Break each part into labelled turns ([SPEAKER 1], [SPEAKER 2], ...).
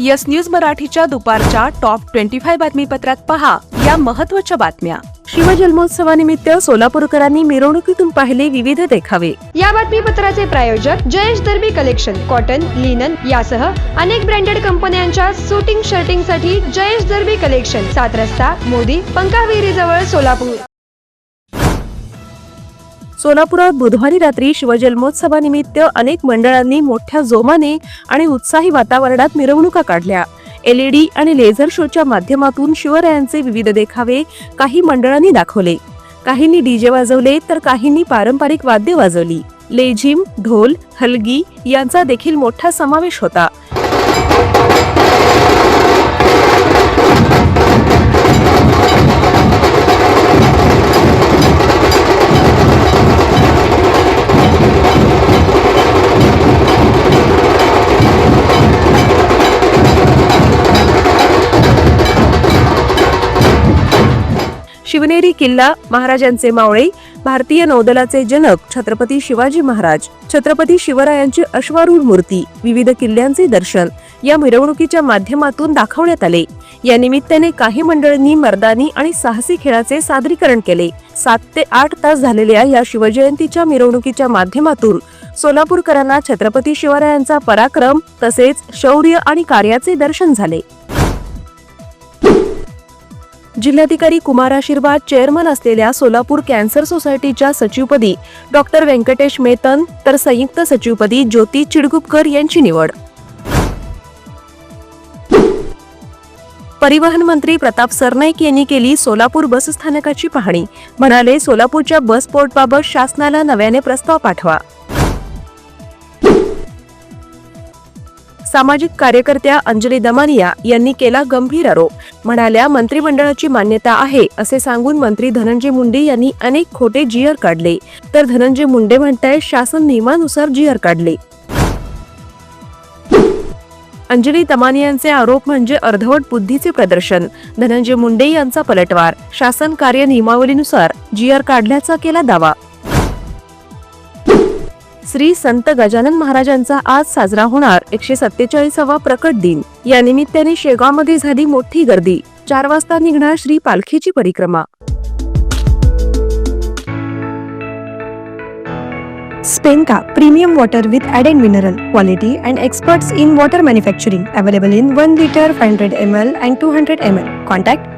[SPEAKER 1] Yes news मराठीच्या दुपारच्या top twenty five बातमीपत्रात पहा या महत्त्वाच्या बातम्या. शिवजन्मोत्सवानिमित्त सोलापूरकरांनी मिरवणुकीतून पाहिले विविध देखावे.
[SPEAKER 2] या बातमीपत्राचे प्रायोजक Jayesh Darbi collection cotton linen यासह अनेक ब्रँडेड कंपन्यांच्या सुटिंग शर्टिंगसाठी जयेश दर्बी कलेक्शन सात रस्ता मोदी पंकाविहिरी जवळ सोलापूर.
[SPEAKER 1] सोलापुरात बुधवारी रात्री शिवजन्मोत्सवानिमित्त अनेक मंडळांनी मोठ्या जोमाने आणि उत्साही वातावरणात मिरवणुका काढल्या. एलईडी आणि लेझर शोच्या माध्यमातून शिवरायांचे विविध देखावे काही मंडळांनी दाखवले. काहींनी डीजे वाजवले तर काहींनी पारंपरिक वाद्य वाजवली. लेझिम ढोल हलगी यांचा देखील मोठा समावेश होता. शिवनेरी किल्ला महाराजांचे मावळे भारतीय नौदलाचे जनक छत्रपती शिवाजी महाराज छत्रपती शिवरायांची अश्वारूढ मूर्ती विविध किल्ल्यांचे दर्शन या मिरवणुकीच्या माध्यमातून दाखवण्यात आले. या निमित्ताने काही मंडळींनी मर्दानी आणि साहसी खेळाचे सादरीकरण केले. सात ते आठ तास झालेल्या या शिवजयंतीच्या मिरवणुकीच्या माध्यमातून सोलापूरकरांना छत्रपती शिवरायांचा पराक्रम तसेच शौर्य आणि कार्याचे दर्शन झाले. जिल्हाधिकारी कुमार आशीर्वाद चेअरमन असलेल्या सोलापूर कॅन्सर सोसायटीच्या सचिवपदी डॉक्टर व्यंकटेश मेतन तर संयुक्त सचिवपदी ज्योती चिडगुपकर यांची निवड. परिवहन मंत्री प्रताप सरनाईक यांनी केली सोलापूर बस स्थानकाची पाहणी. म्हणाले सोलापूरच्या बस पोर्टबाबत शासनाला नव्याने प्रस्ताव पाठवा. सामाजिक कार्यकर्त्या अंजली दमानिया यांनी केला गंभीर आरोप. म्हणाल्या मंत्रिमंडळाची मान्यता आहे असे सांगून मंत्री धनंजय मुंडे यांनी अनेक खोटे जीआर काढले. तर धनंजय मुंडे म्हणताय शासन नियमानुसार जीआर काढले. अंजली दमानियांचे आरोप म्हणजे अर्धवट बुद्धीचे प्रदर्शन. धनंजय मुंडे यांचा पलटवार. शासन कार्य नियमावलीनुसार जीआर काढल्याचा केला दावा. श्री संत गजानन महाराजांचा आज साजरा होणार एकशे सत्तेचाळीसावा प्रकट दिन. या निमित्ताने शेगावमध्ये झाली मोठी गर्दी. चार वाजता निघणार श्री पालखीची परिक्रमा.
[SPEAKER 3] स्पेनका premium water with added mineral quality and experts in water manufacturing available in one litre five hundred M L and two hundred M L. Contact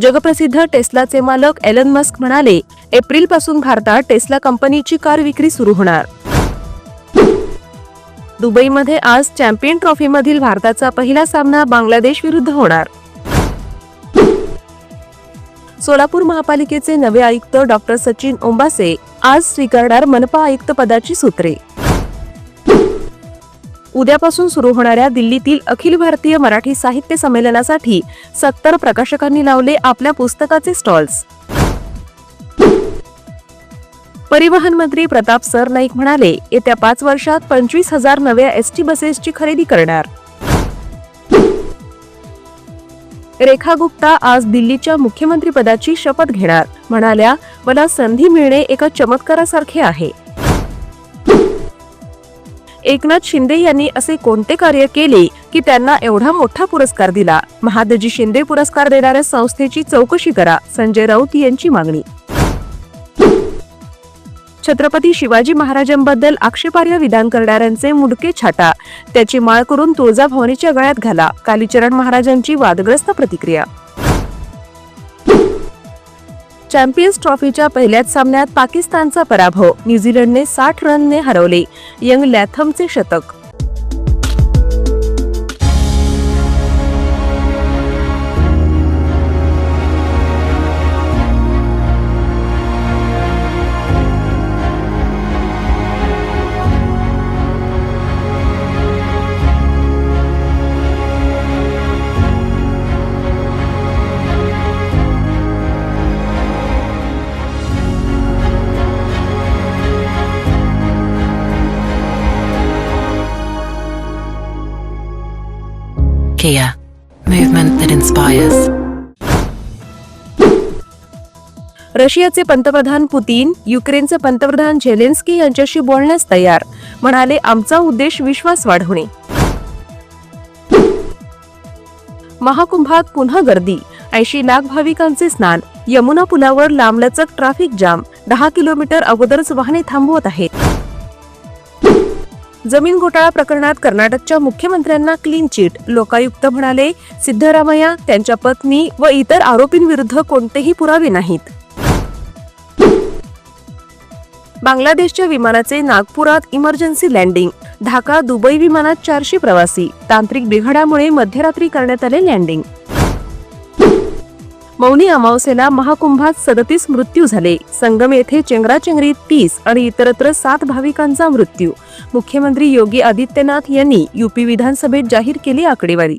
[SPEAKER 1] जगप्रसिद्ध टेस्लाचे मालक एलन मस्क म्हणाले एप्रिलपासून भारतात टेस्ला कंपनीची कार विक्री सुरू होणार. दुबईमध्ये आज चॅम्पियन ट्रॉफीमधील भारताचा पहिला सामना बांगलादेश विरुद्ध होणार. सोलापूर महापालिकेचे नवे आयुक्त डॉक्टर सचिन ओंबासे आज स्वीकारणार मनपा आयुक्त पदाची सूत्रे. उद्यापासून सुरू होणाऱ्या दिल्लीतील अखिल भारतीय मराठी साहित्य संमेलनासाठी सत्तर प्रकाशकांनी लावले आपल्या पुस्तकाचे स्टॉल्स. परिवहन मंत्री प्रताप सरनाईक म्हणाले येत्या पाच वर्षात पंचवीस हजार नव्या एस टी बसेसची खरेदी करणार. रेखा गुप्ता आज दिल्लीच्या मुख्यमंत्रीपदाची शपथ घेणार. म्हणाल्या मला संधी मिळणे एका चमत्कारासारखे आहे. एकनाथ शिंदे यांनी असे कोणते कार्य केले की त्यांना एवढा मोठा पुरस्कार दिला? महादजी शिंदे पुरस्कार देणाऱ्या संस्थेची चौकशी करा संजय राऊत यांची मागणी. छत्रपती शिवाजी महाराजांबद्दल आक्षेपार्ह विधान करणाऱ्यांचे मुडके छाटा. त्याची माळ करून तुळजाभवानीच्या गळ्यात घाला. कालीचरण महाराजांची वादग्रस्त प्रतिक्रिया. चॅम्पियन्स ट्रॉफीच्या पहिल्याच सामन्यात पाकिस्तानचा पराभव न्यूझीलंडने साठ रनने हरवले. यंग लॅथमचे शतक.
[SPEAKER 4] Kia, movement that inspires.
[SPEAKER 1] रशियाचे पंतप्रधान पुतीन युक्रेनचे पंतप्रधान झेलेन्स्की यांच्याशी बोलण्यास तयार. म्हणाले आमचा उद्देश विश्वास वाढवणे. महाकुंभात पुन्हा गर्दी. ऐंशी लाख भाविकांचे स्नान. यमुना पुलावर लांबलचक ट्रॅफिक जाम. दहा किलोमीटर अगोदरच वाहने थांबवत आहेत. जमीन घोटाळा प्रकरणात कर्नाटकच्या मुख्यमंत्र्यांना क्लीन चिट लोकायुक्त म्हणाले सिद्धरामय्या त्यांच्या पत्नी व इतर आरोपींविरुद्ध कोणतेही पुरावे नाहीत. बांगलादेशच्या विमानाचे नागपुरात इमर्जन्सी लँडिंग ढाका दुबई विमानात चारशे प्रवासी. तांत्रिक बिघडामुळे मध्यरात्री करण्यात आले लँडिंग मौनी अमावस्येला महाकुंभात सदतीस मृत्यू झाले. संगम येथे चेंगराचेंगरीत तीस आणि इतरत्र सात भाविकांचा मृत्यू. मुख्यमंत्री योगी आदित्यनाथ यांनी यूपी विधानसभेत जाहीर केली आकडेवारी.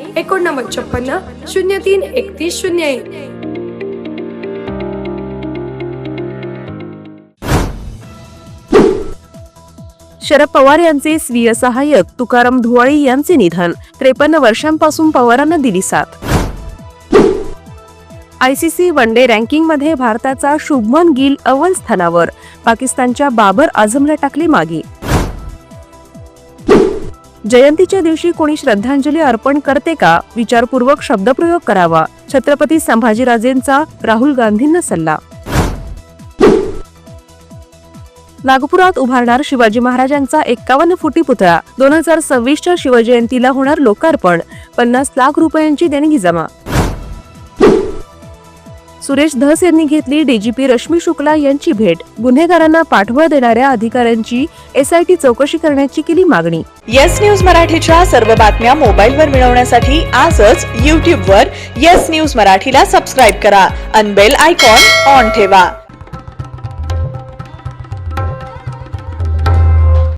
[SPEAKER 2] एकोणनव्वद छप्पन्न शून्य तीन एकतीस शून्य एक.
[SPEAKER 1] शरद पवार यांचे स्वीय सहाय्यक तुकाराम धुवाळी यांचे निधन त्रेपन्न वर्षांपासून पवारांना दिली साथ. आयसीसी वन डे रँकिंगमध्ये भारताचा शुभमन गिल अव्वल स्थानावर पाकिस्तानच्या बाबर आझमला टाकले मागे. जयंतीच्या दिवशी कोणी श्रद्धांजली अर्पण करते का? विचारपूर्वक शब्दप्रयोग करावा. छत्रपती संभाजीराजेंचा राहुल गांधींना सल्ला. नागपुरात उभारणार शिवाजी महाराजांचा एक्कावन्न फुटी पुतळा. दोन हजार सव्वीसच्या शिवजयंतीला होणार लोकार्पण. पन्नास लाख रुपयांची देणगी जमा. सुरेश धस यांनी घेतली डीजीपी रश्मी शुक्ला यांची भेट. गुन्हेगारांना पाठबळ देणाऱ्या अधिकाऱ्यांची एसआयटी चौकशी करण्याची केली मागणी.
[SPEAKER 5] येस न्यूज मराठीच्या सर्व बातम्या मोबाईलवर मिळवण्यासाठी आजच यूट्यूबवर येस न्यूज मराठीला सबस्क्राईब करा. अनबेल आयकॉन ऑन ठेवा.